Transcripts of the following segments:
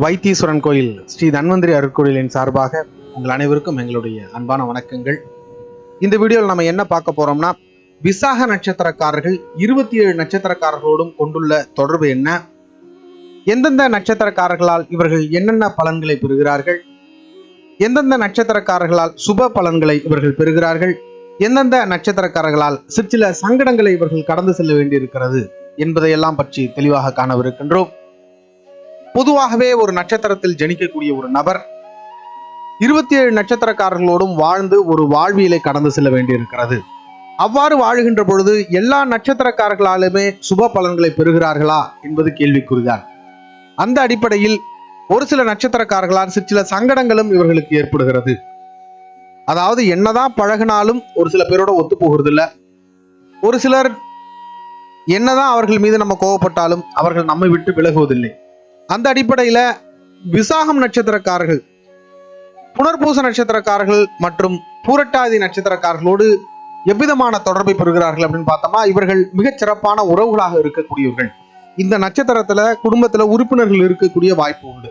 வைத்தீஸ்வரன் கோயில் ஸ்ரீ தன்வந்திரி அருட்கோயிலின் சார்பாக உங்கள் அனைவருக்கும் எங்களுடைய அன்பான வணக்கங்கள். இந்த வீடியோவில் நம்ம என்ன பார்க்க போறோம்னா விசாக நட்சத்திரக்காரர்கள் இருபத்தி ஏழு நட்சத்திரக்காரர்களோடும் கொண்டுள்ள தொடர்பு என்ன? எந்தெந்த நட்சத்திரக்காரர்களால் இவர்கள் என்னென்ன பலன்களை பெறுகிறார்கள்? எந்தெந்த நட்சத்திரக்காரர்களால் சுப பலன்களை இவர்கள் பெறுகிறார்கள்? எந்தெந்த நட்சத்திரக்காரர்களால் சிற்சில சங்கடங்களை இவர்கள் கடந்து செல்ல வேண்டியிருக்கிறது என்பதையெல்லாம் பற்றி தெளிவாக காணவிருக்கின்றோம். பொதுவாகவே ஒரு நட்சத்திரத்தில் ஜனிக்கக்கூடிய ஒரு நபர் இருபத்தி ஏழு நட்சத்திரக்காரர்களோடும் வாழ்ந்து ஒரு வாழ்வியலை கடந்து செல்ல வேண்டியிருக்கிறது. அவ்வாறு வாழுகின்ற பொழுது எல்லா நட்சத்திரக்காரர்களாலுமே சுப பலன்களை பெறுகிறார்களா என்பது கேள்விக்குறிதான். அந்த அடிப்படையில் ஒரு சில நட்சத்திரக்காரர்களால் சிற்சில சங்கடங்களும் இவர்களுக்கு ஏற்படுகிறது. அதாவது என்னதான் பழகினாலும் ஒரு சில பேரோட ஒத்து போகிறது ஒரு சிலர் என்னதான் அவர்கள் மீது நம்ம கோவப்பட்டாலும் அவர்கள் நம்மை விட்டு விலகுவதில்லை. அந்த அடிப்படையில விசாகம் நட்சத்திரக்காரர்கள் புனர்பூச நட்சத்திரக்காரர்கள் மற்றும் பூரட்டாதி நட்சத்திரக்காரர்களோடு எவ்விதமான தொடர்பை பெறுகிறார்கள் அப்படின்னு பார்த்தோம்னா இவர்கள் மிகச் சிறப்பான உறவுகளாக இருக்கக்கூடியவர்கள். இந்த நட்சத்திரத்துல குடும்பத்துல உறுப்பினர்கள் இருக்கக்கூடிய வாய்ப்பு உண்டு.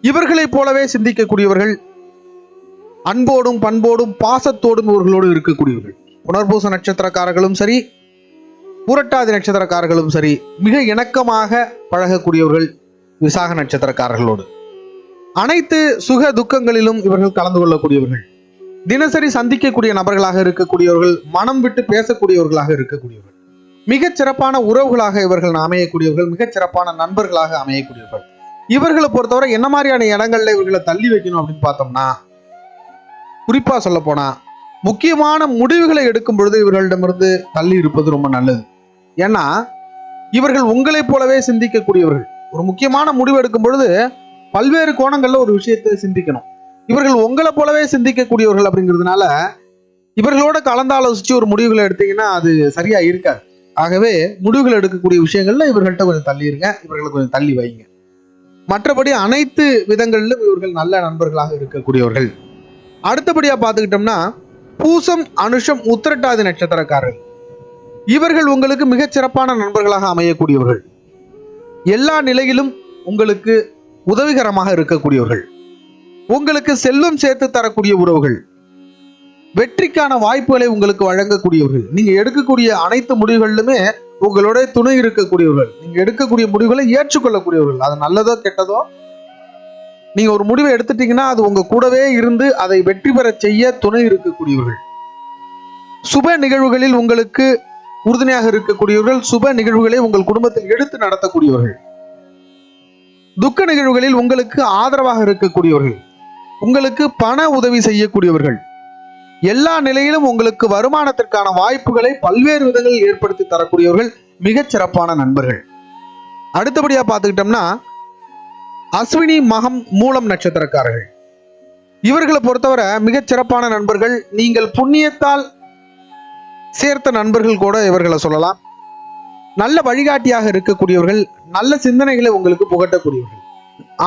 இவர்களைப் போலவே சிந்திக்கக்கூடியவர்கள் அன்போடும் பண்போடும் பாசத்தோடும் இவர்களோடு இருக்கக்கூடியவர்கள். புனர்பூச நட்சத்திரக்காரர்களும் சரி புரட்டாதி நட்சத்திரக்காரர்களும் சரி மிக இணக்கமாக பழகக்கூடியவர்கள் விசாக நட்சத்திரக்காரர்களோடு. அனைத்து சுக துக்கங்களிலும் இவர்கள் கலந்து கொள்ளக்கூடியவர்கள். தினசரி சந்திக்கக்கூடிய நபர்களாக இருக்கக்கூடியவர்கள் மனம் விட்டு பேசக்கூடியவர்களாக இருக்கக்கூடியவர்கள். மிகச் சிறப்பான உறவுகளாக இவர்கள் அமையக்கூடியவர்கள் மிகச் சிறப்பான நண்பர்களாக அமையக்கூடியவர்கள். இவர்களை பொறுத்தவரை என்ன மாதிரியான இடங்கள்ல இவர்களை தள்ளி வைக்கணும் அப்படின்னு பார்த்தோம்னா குறிப்பா சொல்ல போனா முக்கியமான முடிவுகளை எடுக்கும் பொழுது இவர்களிடமிருந்து தள்ளி இருப்பது ரொம்ப நல்லது. ஏன்னா இவர்கள் உங்களைப் போலவே சிந்திக்கக்கூடியவர்கள். ஒரு முக்கியமான முடிவு எடுக்கும் பொழுது பல்வேறு கோணங்களில் ஒரு விஷயத்தை சிந்திக்கணும். இவர்கள் உங்களை போலவே சிந்திக்கக்கூடியவர்கள் அப்படிங்கிறதுனால இவர்களோட கலந்தாலோசிச்சு ஒரு முடிவுகளை எடுத்தீங்கன்னா அது சரியா இருக்காது. ஆகவே முடிவுகள் எடுக்கக்கூடிய விஷயங்கள்ல இவர்கள்ட்ட கொஞ்சம் தள்ளி இருங்க இவர்களை கொஞ்சம் தள்ளி வைங்க. மற்றபடி அனைத்து விதங்களிலும் இவர்கள் நல்ல நண்பர்களாக இருக்கக்கூடியவர்கள். அடுத்தபடியா பார்த்துக்கிட்டோம்னா பூசம் அனுஷம் உத்திரட்டாதி நட்சத்திரக்காரர்கள். இவர்கள் உங்களுக்கு மிகச் சிறப்பான நண்பர்களாக அமையக்கூடியவர்கள். எல்லா நிலையிலும் உங்களுக்கு உதவிகரமாக இருக்கக்கூடியவர்கள். உங்களுக்கு செல்வம் சேர்த்து தரக்கூடிய உறவுகள். வெற்றிக்கான வாய்ப்புகளை உங்களுக்கு வழங்கக்கூடியவர்கள். நீங்க எடுக்கக்கூடிய அனைத்து முடிவுகளிலுமே உங்களுடைய துணை இருக்கக்கூடியவர்கள். நீங்க எடுக்கக்கூடிய முடிவுகளை ஏற்றுக்கொள்ளக்கூடியவர்கள். அது நல்லதோ கெட்டதோ நீங்கள் ஒரு முடிவை எடுத்துட்டீங்கன்னா அது உங்கள் கூடவே இருந்து அதை வெற்றி பெற செய்ய துணை இருக்கக்கூடியவர்கள். சுப நிகழ்வுகளில் உங்களுக்கு உறுதுணையாக இருக்கக்கூடியவர்கள் சுப நிகழ்வுகளை உங்கள் குடும்பத்தில் எடுத்து நடத்தக்கூடியவர்கள். துக்க நிகழ்வுகளில் உங்களுக்கு ஆதரவாக இருக்கக்கூடியவர்கள். உங்களுக்கு பண உதவி செய்யக்கூடியவர்கள். எல்லா நிலையிலும் உங்களுக்கு வருமானத்திற்கான வாய்ப்புகளை பல்வேறு விதங்களில் ஏற்படுத்தி தரக்கூடியவர்கள் மிகச் சிறப்பான நண்பர்கள். அடுத்தபடியாக பார்த்துக்கிட்டோம்னா அஸ்வினி மகம் மூலம் நட்சத்திரக்காரர்கள். இவர்களை பொறுத்தவரை மிகச் சிறப்பான நண்பர்கள் நீங்கள் புண்ணியத்தால் சேர்த்த நண்பர்கள் கூட இவர்களை சொல்லலாம். நல்ல வழிகாட்டியாக இருக்கக்கூடியவர்கள் நல்ல சிந்தனைகளை உங்களுக்கு புகட்டக்கூடியவர்கள்.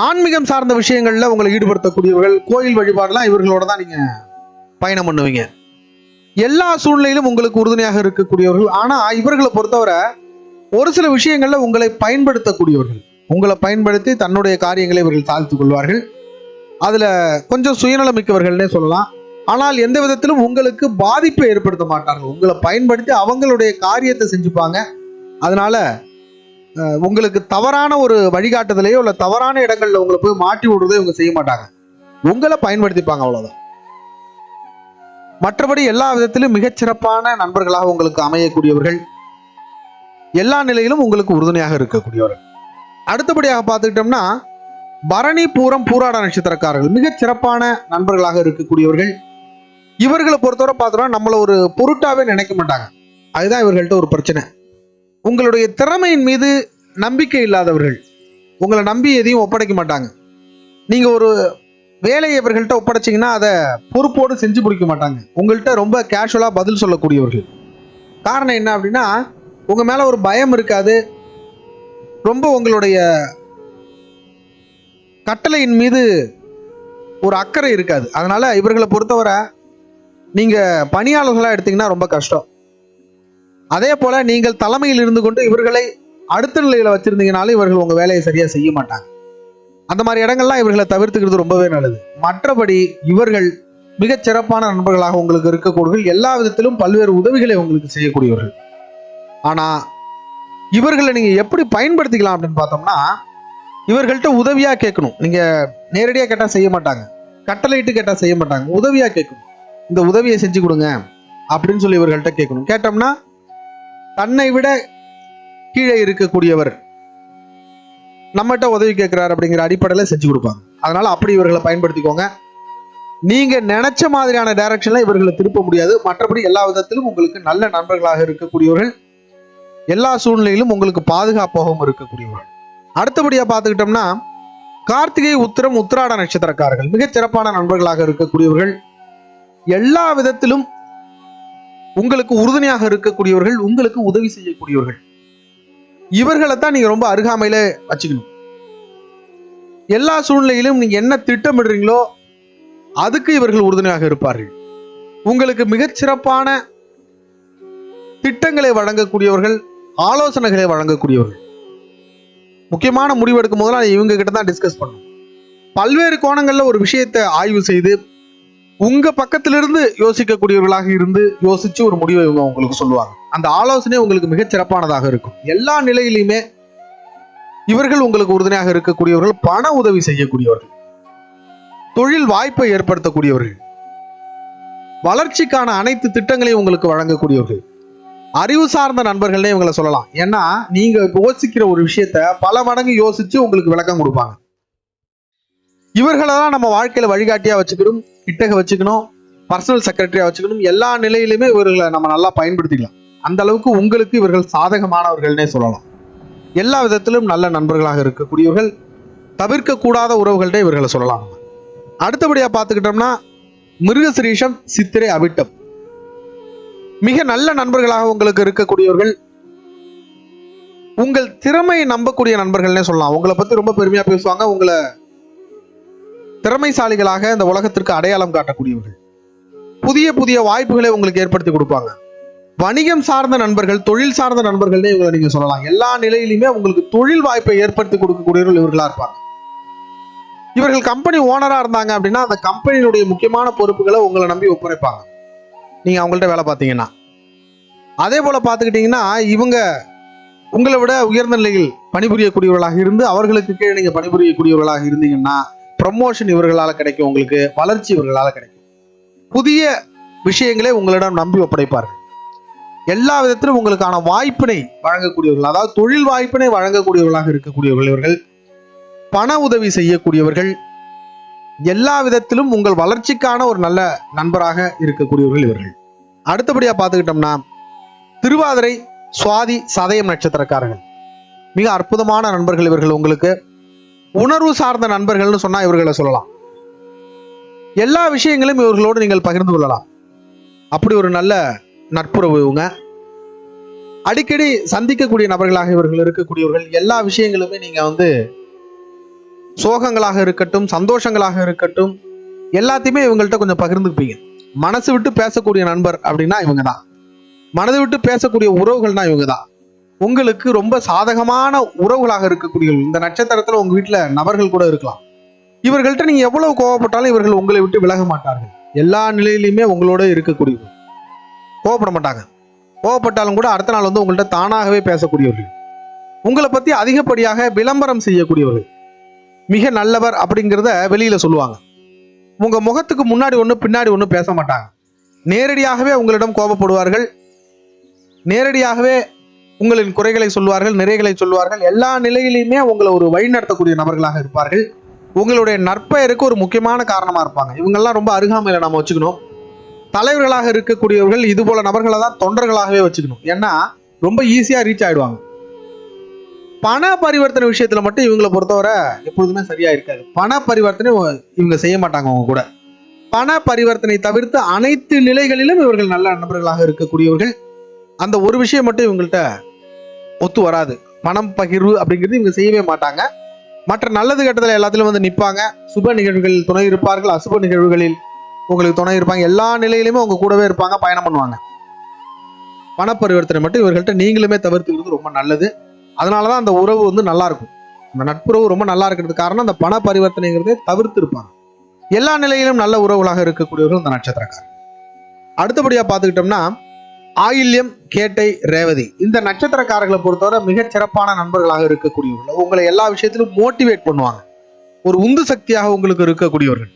ஆன்மீகம் சார்ந்த விஷயங்கள்ல உங்களை ஈடுபடுத்தக்கூடியவர்கள் கோயில் வழிபாடுலாம் இவர்களோட தான் நீங்க பயணம் பண்ணுவீங்க. எல்லா சூழ்நிலையிலும் உங்களுக்கு உறுதுணையாக இருக்கக்கூடியவர்கள். ஆனா இவர்களை பொறுத்தவரை ஒரு சில விஷயங்கள்ல உங்களை பயன்படுத்தக்கூடியவர்கள். உங்களை பயன்படுத்தி தன்னுடைய காரியங்களை இவர்கள் தாழ்த்து கொள்வார்கள். அதுல கொஞ்சம் சுயநலமிக்கவர்கள்னே சொல்லலாம். ஆனால் எந்த விதத்திலும் உங்களுக்கு பாதிப்பை ஏற்படுத்த மாட்டார்கள். உங்களை பயன்படுத்தி அவங்களுடைய காரியத்தை செஞ்சுப்பாங்க. அதனால உங்களுக்கு தவறான ஒரு வழிகாட்டுதலையோ இல்லை தவறான இடங்கள்ல உங்களை போய் மாட்டி விடுறதோ இவங்க செய்ய மாட்டாங்க. உங்களை பயன்படுத்திப்பாங்க அவ்வளவுதான். மற்றபடி எல்லா விதத்திலும் மிகச்சிறப்பான நண்பர்களாக உங்களுக்கு அமையக்கூடியவர்கள். எல்லா நிலையிலும் உங்களுக்கு உறுதுணையாக இருக்கக்கூடியவர்கள். அடுத்தபடியாக பார்த்துக்கிட்டோம்னா பரணி பூரம் பூராட நட்சத்திரக்காரர்கள். மிகச் சிறப்பான நண்பர்களாக இருக்கக்கூடியவர்கள். இவர்களை பொறுத்தவரை பார்த்தோம்னா நம்மளை ஒரு பொருட்டாவே நினைக்க மாட்டாங்க. அதுதான் இவர்கள்ட்ட ஒரு பிரச்சனை. உங்களுடைய திறமையின் மீது நம்பிக்கை இல்லாதவர்கள் உங்களை நம்பி எதையும் ஒப்படைக்க மாட்டாங்க. நீங்க ஒரு வேலையை இவர்கள்ட்ட ஒப்படைச்சிங்கன்னா அதை பொறுப்போடு செஞ்சு பிடிக்க மாட்டாங்க. உங்கள்கிட்ட ரொம்ப கேஷுவலாக பதில் சொல்லக்கூடியவர்கள். காரணம் என்ன அப்படின்னா உங்கள் மேலே ஒரு பயம் இருக்காது. ரொம்ப உங்களுடைய கட்டளையின் மீது ஒரு அக்கறை இருக்காது. அதனால இவர்களை பொறுத்தவரை நீங்கள் பணியாளர்களாக எடுத்தீங்கன்னா ரொம்ப கஷ்டம். அதே போல நீங்கள் தலைமையில் இருந்து கொண்டு இவர்களை அடுத்த நிலையில வச்சிருந்தீங்கனாலும் இவர்கள் உங்க வேலையை சரியா செய்ய மாட்டாங்க. அந்த மாதிரி இடங்கள்லாம் இவர்களை தவிர்த்துக்கிறது ரொம்பவே நல்லது. மற்றபடி இவர்கள் மிகச் சிறப்பான நண்பர்களாக உங்களுக்கு இருக்கக்கூடியவர்கள். எல்லா விதத்திலும் பல்வேறு உதவிகளை உங்களுக்கு செய்யக்கூடியவர்கள். ஆனா இவர்களை நீங்கள் எப்படி பயன்படுத்திக்கலாம் அப்படின்னு பார்த்தோம்னா இவர்கள்ட்ட உதவியாக கேட்கணும். நீங்கள் நேரடியாக கேட்டால் செய்ய மாட்டாங்க. கட்டளையிட்டு கேட்டால் செய்ய மாட்டாங்க. உதவியாக கேட்கணும். இந்த உதவியை செஞ்சு கொடுங்க அப்படின்னு சொல்லி இவர்கள்ட்ட கேட்கணும். கேட்டோம்னா தன்னை விட கீழே இருக்கக்கூடியவர் நம்மகிட்ட உதவி கேட்குறார் அப்படிங்கிற அடிப்படையில் செஞ்சு கொடுப்பாங்க. அதனால் அப்படி இவர்களை பயன்படுத்திக்கோங்க. நீங்க நினைச்ச மாதிரியான டைரக்ஷன்ல இவர்களை திருப்ப முடியாது. மற்றபடி எல்லா விதத்திலும் உங்களுக்கு நல்ல நண்பர்களாக இருக்கக்கூடியவர்கள் எல்லா சூழ்நிலையிலும் உங்களுக்கு பாதுகாப்பாகவும் இருக்கக்கூடியவர்கள் அடுத்தபடியா பார்த்துக்கிட்டோம்னா கார்த்திகை உத்திரம் உத்திராட நட்சத்திரக்காரர்கள் மிகச் சிறப்பான நண்பர்களாக இருக்கக்கூடியவர்கள் எல்லா விதத்திலும் உங்களுக்கு உறுதுணையாக இருக்கக்கூடியவர்கள் உங்களுக்கு உதவி செய்யக்கூடியவர்கள். இவர்களை தான் நீங்க ரொம்ப அருகாமையில வச்சுக்கணும். எல்லா சூழ்நிலையிலும் நீங்க என்ன திட்டமிடுறீங்களோ அதுக்கு இவர்கள் உறுதுணையாக இருப்பார்கள். உங்களுக்கு மிகச்சிறப்பான திட்டங்களை வழங்கக்கூடியவர்கள் ஆலோசனைகளை வழங்கக்கூடியவர்கள். முக்கியமான முடிவு எடுக்கும் போதெல்லாம் இவங்க கிட்ட தான் டிஸ்கஸ் பண்ணணும் பல்வேறு கோணங்கள்ல ஒரு விஷயத்தை ஆய்வு செய்து உங்க பக்கத்திலிருந்து யோசிக்கக்கூடியவர்களாக இருந்து யோசிச்சு ஒரு முடிவை இவங்க உங்களுக்கு சொல்லுவாங்க. அந்த ஆலோசனை உங்களுக்கு மிகச் சிறப்பானதாக இருக்கும். எல்லா நிலையிலையுமே இவர்கள் உங்களுக்கு உறுதுணையாக இருக்கக்கூடியவர்கள் பண உதவி செய்யக்கூடியவர்கள் தொழில் வாய்ப்பை ஏற்படுத்தக்கூடியவர்கள் வளர்ச்சிக்கான அனைத்து திட்டங்களையும் உங்களுக்கு வழங்கக்கூடியவர்கள். அறிவு சார்ந்த நண்பர்கள்னே இவங்களை சொல்லலாம். ஏன்னா நீங்க யோசிக்கிற ஒரு விஷயத்த பல மடங்கு யோசிச்சு உங்களுக்கு விளக்கம் கொடுப்பாங்க. இவர்களை தான் நம்ம வாழ்க்கையில வழிகாட்டியா வச்சுக்கணும் கிட்டக வச்சுக்கணும் பர்சனல் செக்ரட்டரியா வச்சுக்கணும் எல்லா நிலையிலுமே இவர்களை நம்ம நல்லா பயன்படுத்திக்கலாம். அந்த அளவுக்கு உங்களுக்கு இவர்கள் சாதகமானவர்கள்னே சொல்லலாம். எல்லா விதத்திலும் நல்ல நண்பர்களாக இருக்கக்கூடியவர்கள் தவிர்க்கக்கூடாத உறவுகள்டே இவர்களை சொல்லலாம். அடுத்தபடியாக அடுத்தபடியா பார்த்துக்கிட்டோம்னா மிருகசிரீஷம் சித்திரை அவிட்டம். மிக நல்ல நண்பர்களாக உங்களுக்கு இருக்கக்கூடியவர்கள் உங்கள் திறமையை நம்பக்கூடிய நண்பர்கள்னே சொல்லலாம். உங்களை பத்தி ரொம்ப பெருமையா பேசுவாங்க. உங்களை திறமைசாலிகளாக இந்த உலகத்திற்கு அடையாளம் காட்டக்கூடியவர்கள். புதிய புதிய வாய்ப்புகளை உங்களுக்கு ஏற்படுத்தி கொடுப்பாங்க. வணிகம் சார்ந்த நண்பர்கள் தொழில் சார்ந்த நண்பர்கள்னே இவங்களை நீங்க சொல்லலாம். எல்லா நிலையிலுமே உங்களுக்கு தொழில் வாய்ப்பை ஏற்படுத்தி கொடுக்கக்கூடியவர்கள் இவர்களா இருப்பாங்க. இவர்கள் கம்பெனி ஓனரா இருந்தாங்க அப்படின்னா அந்த கம்பெனியினுடைய முக்கியமான பொறுப்புகளை உங்களை நம்பி ஒப்படைப்பாங்க. நீங்க அவங்கள்ட்ட வேலை பார்த்தீங்கன்னா. அதே போல பார்த்துக்கிட்டிங்கன்னா இவங்க உங்களை விட உயர்ந்த நிலையில் பணிபுரியக்கூடியவர்களாக இருந்து அவர்களுக்கு கீழே நீங்க பணிபுரியக்கூடியவர்களாக இருந்தீங்கன்னா ப்ரமோஷன் இவர்களால் கிடைக்கும் உங்களுக்கு வளர்ச்சி இவர்களால் கிடைக்கும். புதிய விஷயங்களை உங்களிடம் நம்பி ஒப்படைப்பார்கள். எல்லா விதத்திலும் உங்களுக்கான வாய்ப்பினை வழங்கக்கூடியவர்கள் அதாவது தொழில் வாய்ப்பினை வழங்கக்கூடியவர்களாக இருக்கக்கூடியவர்கள் இவர்கள் பண உதவி செய்யக்கூடியவர்கள் எல்லா விதத்திலும் உங்கள் வளர்ச்சிக்கான ஒரு நல்ல நண்பராக இருக்கக்கூடியவர்கள் இவர்கள். அடுத்தபடியா பார்த்துக்கிட்டோம்னா திருவாதிரை சுவாதி சதயம் நட்சத்திரக்காரர்கள். மிக அற்புதமான நண்பர்கள் இவர்கள் உங்களுக்கு. உணர்வு சார்ந்த நண்பர்கள்னு சொன்னா இவர்களை சொல்லலாம். எல்லா விஷயங்களும் இவர்களோடு நீங்கள் பகிர்ந்து கொள்ளலாம். அப்படி ஒரு நல்ல நட்புறவு இவங்க. அடிக்கடி சந்திக்கக்கூடிய நபர்களாக இவர்கள் இருக்கக்கூடியவர்கள் எல்லா விஷயங்களுமே நீங்க வந்து சோகங்களாக இருக்கட்டும் சந்தோஷங்களாக இருக்கட்டும் எல்லாத்தையுமே இவங்கள்ட்ட கொஞ்சம் பகிர்ந்துப்பீங்க மனசு விட்டு பேசக்கூடிய நண்பர் அப்படின்னா இவங்க தான் மனது விட்டு பேசக்கூடிய உறவுகள்னா இவங்க தான் உங்களுக்கு ரொம்ப சாதகமான உறவுகளாக இருக்கக்கூடிய இந்த நட்சத்திரத்துல உங்க வீட்டுல நபர்கள் கூட இருக்கலாம். இவர்கள்ட்ட நீங்க எவ்வளவு கோவப்பட்டாலும் இவர்கள் உங்களை விட்டு விலக மாட்டார்கள். எல்லா நிலையிலுமே உங்களோட இருக்கக்கூடியவர்கள் கோவப்பட மாட்டாங்க. கோவப்பட்டாலும் கூட அடுத்த நாள் வந்து உங்கள்கிட்ட தானாகவே பேசக்கூடியவர்கள். உங்களை பத்தி அதிகப்படியாக விளம்பரம் செய்யக்கூடியவர்கள். மிக நல்லவர் அப்படிங்கிறத வெளியில சொல்லுவாங்க. உங்க முகத்துக்கு முன்னாடி ஒன்று பின்னாடி ஒன்று பேச மாட்டாங்க. நேரடியாகவே உங்களிடம் கோபப்படுவார்கள். நேரடியாகவே உங்களின் குறைகளை சொல்வார்கள் நிறைகளை சொல்வார்கள் எல்லா நிலையிலையுமே உங்களை ஒரு வழி நடத்தக்கூடிய நபர்களாக இருப்பார்கள். உங்களுடைய நற்பெயருக்கு ஒரு முக்கியமான காரணமாக இருப்பாங்க. இவங்கெல்லாம் ரொம்ப அருகாமையில் நம்ம வச்சுக்கணும். தலைவர்களாக இருக்கக்கூடியவர்கள் இது போல நபர்களை தான் தொண்டர்களாகவே வச்சுக்கணும். ஏன்னா ரொம்ப ஈஸியாக ரீச் ஆயிடுவாங்க. பண பரிவர்த்தனை விஷயத்துல மட்டும் இவங்களை பொறுத்தவரை எப்பொழுதுமே சரியா இருக்காது. பண பரிவர்த்தனை இவங்க செய்ய மாட்டாங்க அவங்க கூட. பண பரிவர்த்தனை தவிர்த்து அனைத்து நிலைகளிலும் இவர்கள் நல்ல நண்பர்களாக இருக்கக்கூடியவர்கள். அந்த ஒரு விஷயம் மட்டும் இவங்கள்ட்ட ஒத்து வராது. பணம் பகிர்வு அப்படிங்கிறது இவங்க செய்யவே மாட்டாங்க. மற்ற நல்லது கெட்டதில் எல்லாத்திலும் வந்து நிற்பாங்க சுப நிகழ்வுகளில் துணை இருப்பார்கள். அசுப நிகழ்வுகளில் உங்களுக்கு துணை இருப்பாங்க. எல்லா நிலையிலுமே உங்க கூடவே இருப்பாங்க பயணம் பண்ணுவாங்க. பண பரிவர்த்தனை மட்டும் இவர்கள்ட்ட நீங்களுமே தவிர்த்துக்கிறது ரொம்ப நல்லது. அதனால தான் அந்த உறவு வந்து நல்லா இருக்கும் அந்த நட்புறவு ரொம்ப நல்லா இருக்கிறது காரணம் அந்த பண பரிவர்த்தனைங்கிறதே தவிர்த்து இருப்பாங்க எல்லா நிலையிலும் நல்ல உறவுகளாக இருக்கக்கூடியவர்கள் இந்த நட்சத்திரக்காரர். அடுத்தபடியா பார்த்துக்கிட்டோம்னா ஆயில்யம் கேட்டை ரேவதி. இந்த நட்சத்திரக்காரர்களை பொறுத்தவரை மிகச் சிறப்பான நண்பர்களாக இருக்கக்கூடியவர்கள். உங்களை எல்லா விஷயத்திலும் மோட்டிவேட் பண்ணுவாங்க. ஒரு உந்து சக்தியாக உங்களுக்கு இருக்கக்கூடியவர்கள்.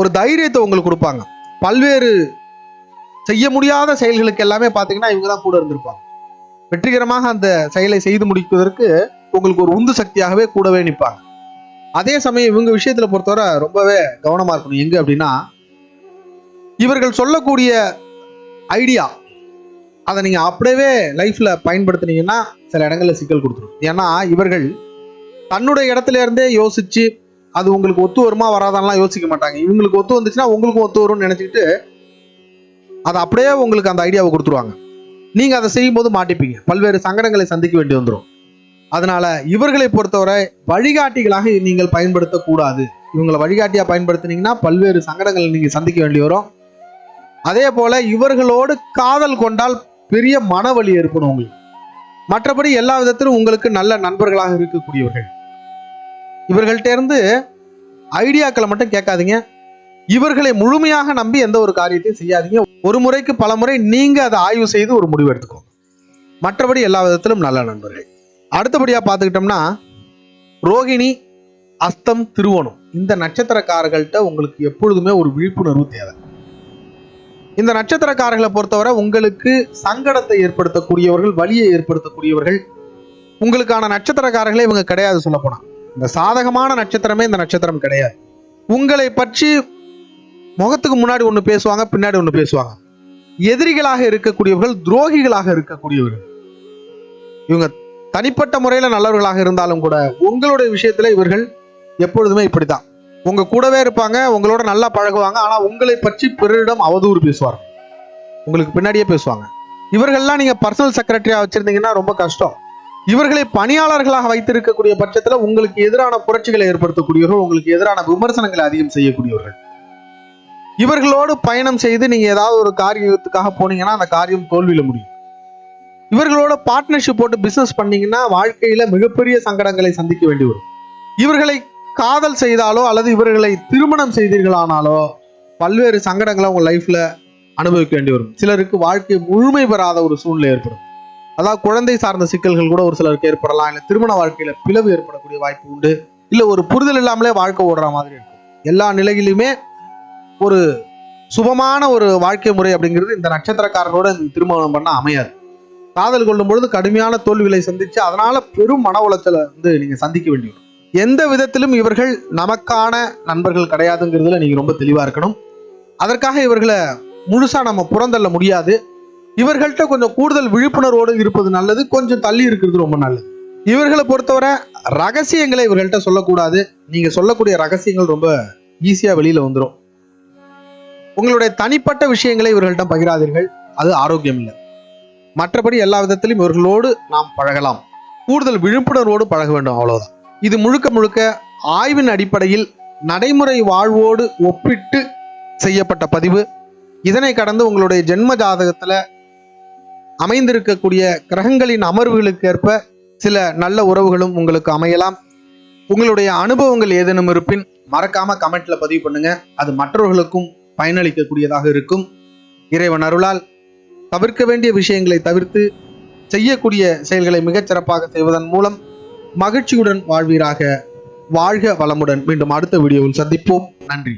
ஒரு தைரியத்தை உங்களுக்கு கொடுப்பாங்க. பல்வேறு செய்ய முடியாத செயல்களுக்கு எல்லாமே பார்த்தீங்கன்னா இவங்க தான் கூட இருந்திருப்பாங்க. வெற்றிகரமாக அந்த செயலை செய்து முடிப்பதற்கு உங்களுக்கு ஒரு உந்து சக்தியாகவே கூடவே நிற்பாங்க. அதே சமயம் இவங்க விஷயத்துல பொறுத்தவரை ரொம்பவே கவனமா இருக்கணும். எங்க அப்படின்னா இவர்கள் சொல்லக்கூடிய ஐடியா அதை நீங்க அப்படியே லைஃப்ல பயன்படுத்துனீங்கன்னா சில இடங்களில் சிக்கல் கொடுத்துரும். ஏன்னா இவர்கள் தன்னுடைய இடத்துல இருந்தே யோசிச்சு அது உங்களுக்கு ஒத்து வருமா வராதான்லாம் யோசிக்க மாட்டாங்க. இவங்களுக்கு ஒத்து வந்துச்சுன்னா உங்களுக்கும் ஒத்து வரும்னு நினைச்சிட்டு அதை அப்படியே உங்களுக்கு அந்த ஐடியாவை கொடுத்துருவாங்க. நீங்க அதை செய்யும் போது மாட்டிப்பீங்க. பல்வேறு சங்கடங்களை சந்திக்க வேண்டி வந்துடும் அதனால இவர்களை பொறுத்தவரை வழிகாட்டிகளாக நீங்கள் பயன்படுத்தக்கூடாது. இவங்களை வழிகாட்டியா பயன்படுத்தினீங்கன்னா பல்வேறு சங்கடங்களை நீங்க சந்திக்க வேண்டி வரும். அதே போல இவர்களோடு காதல் கொண்டால் பெரிய மனவழி ஏற்படும் உங்களுக்கு. மற்றபடி எல்லா விதத்திலும் உங்களுக்கு நல்ல நண்பர்களாக இருக்கக்கூடியவர்கள். இவர்கள்ட்ட இருந்து ஐடியாக்களை மட்டும் கேட்காதீங்க. இவர்களை முழுமையாக நம்பி எந்த ஒரு காரியத்தையும் செய்யாதீங்க. ஒரு முறைக்கு பல முறை நீங்க அதை ஆய்வு செய்து ஒரு முடிவு எடுத்துக்கோங்க. மற்றபடி எல்லா விதத்திலும் நல்ல நண்பர்கள். அடுத்தபடியா பார்த்துக்கிட்டோம்னா ரோகிணி அஸ்தம் திருவோணம். இந்த நட்சத்திரக்காரர்கள்ட்ட உங்களுக்கு எப்பொழுதுமே ஒரு விழிப்புணர்வு தேவை. இந்த நட்சத்திரக்காரர்களை பொறுத்தவரை உங்களுக்கு சங்கடத்தை ஏற்படுத்தக்கூடியவர்கள் வழியை ஏற்படுத்தக்கூடியவர்கள் உங்களுக்கான நட்சத்திரக்காரர்களே இவங்க கிடையாது சொல்லப்போனா. இந்த சாதகமான நட்சத்திரமே இந்த நட்சத்திரம் கிடையாது. உங்களை பற்றி முகத்துக்கு முன்னாடி ஒன்று பேசுவாங்க பின்னாடி ஒன்று பேசுவாங்க. எதிரிகளாக இருக்கக்கூடியவர்கள் துரோகிகளாக இருக்கக்கூடியவர்கள் இவங்க தனிப்பட்ட முறையில நல்லவர்களாக இருந்தாலும் கூட உங்களுடைய விஷயத்துல இவர்கள் எப்பொழுதுமே இப்படித்தான். உங்க கூடவே இருப்பாங்க உங்களோட நல்லா பழகுவாங்க ஆனா உங்களை பற்றி பிறரிடம் அவதூறு பேசுவார்கள் உங்களுக்கு பின்னாடியே பேசுவாங்க. இவர்கள்லாம் நீங்க பர்சனல் செக்ரட்டரியா வச்சிருந்தீங்கன்னா ரொம்ப கஷ்டம். இவர்களை பணியாளர்களாக வைத்திருக்கக்கூடிய பட்சத்துல உங்களுக்கு எதிரான புரட்சிகளை ஏற்படுத்தக்கூடியவர்கள் உங்களுக்கு எதிரான விமர்சனங்களை அதிகம் செய்யக்கூடியவர்கள். இவர்களோடு பயணம் செய்து நீங்க ஏதாவது ஒரு காரியத்துக்காக போனீங்கன்னா அந்த காரியம் தோல்வியில முடியும். இவர்களோட பார்ட்னர்ஷிப் போட்டு பிசினஸ் பண்ணீங்கன்னா வாழ்க்கையில மிகப்பெரிய சங்கடங்களை சந்திக்க வேண்டி வரும். இவர்களை காதல் செய்தாலோ அல்லது இவர்களை திருமணம் செய்தீர்களானாலோ பல்வேறு சங்கடங்களை உங்க லைஃப்ல அனுபவிக்க வேண்டி வரும். சிலருக்கு வாழ்க்கை முழுமை பெறாத ஒரு சூழ்நிலை ஏற்படும். அதாவது குழந்தை சார்ந்த சிக்கல்கள் கூட ஒரு சிலருக்கு ஏற்படலாம். இல்லை திருமண வாழ்க்கையில பிளவு ஏற்படக்கூடிய வாய்ப்பு உண்டு. இல்லை ஒரு புரிதல் இல்லாமலே வாழ்க்கை ஓடுற மாதிரி இருக்கும். எல்லா நிலையிலுமே ஒரு சுபமான ஒரு வாழ்க்கை முறை அப்படிங்கிறது இந்த நட்சத்திரக்காரனோட திருமணம் பண்ண அமையாது. காதல் கொள்ளும் பொழுது கடுமையான தோல்விகளை சந்திச்சு அதனால பெரும் மன உளைச்சலை வந்து நீங்க சந்திக்க வேண்டி வரும். எந்த விதத்திலும் இவர்கள் நமக்கான நண்பர்கள் கிடையாதுங்கிறதுல நீங்க ரொம்ப தெளிவா இருக்கணும். அதற்காக இவர்களை முழுசா நம்ம புறந்தள்ள முடியாது. இவர்கள்ட்ட கொஞ்சம் கூடுதல் விழிப்புணர்வோடு இருப்பது நல்லது. கொஞ்சம் தள்ளி இருக்கிறது ரொம்ப நல்லது. இவர்களை பொறுத்தவரை ரகசியங்களை இவர்கள்ட்ட சொல்லக்கூடாது. நீங்க சொல்லக்கூடிய ரகசியங்கள் ரொம்ப ஈஸியா வெளியில வந்துடும் உங்களுடைய தனிப்பட்ட விஷயங்களை இவர்களிடம் பகிராதீர்கள். அது ஆரோக்கியம் இல்லை மற்றபடி எல்லா விதத்திலும் இவர்களோடு நாம் பழகலாம். கூடுதல் விழிப்புணர்வோடு பழக வேண்டும் அவ்வளவுதான். இது முழுக்க முழுக்க ஆய்வின் அடிப்படையில் நடைமுறை வாழ்வோடு ஒப்பிட்டு செய்யப்பட்ட பதிவு. இதனை கடந்து உங்களுடைய ஜென்ம ஜாதகத்துல அமைந்திருக்கக்கூடிய கிரகங்களின் அமர்வுகளுக்கு ஏற்ப சில நல்ல உறவுகளும் உங்களுக்கு அமையலாம். உங்களுடைய அனுபவங்கள் ஏதேனும் இருப்பின் மறக்காம கமெண்ட்ல பதிவு பண்ணுங்க. அது மற்றவர்களுக்கும் பயனளிக்கக்கூடியதாக இருக்கும். இறைவன் அருளால் தவிர்க்க வேண்டிய விஷயங்களை தவிர்த்து செய்யக்கூடிய செயல்களை மிகச்சிறப்பாக செய்வதன் மூலம் மகிழ்ச்சியுடன் வாழ்வீராக. வாழ்க வளமுடன். மீண்டும் அடுத்த வீடியோவில் சந்திப்போம். நன்றி.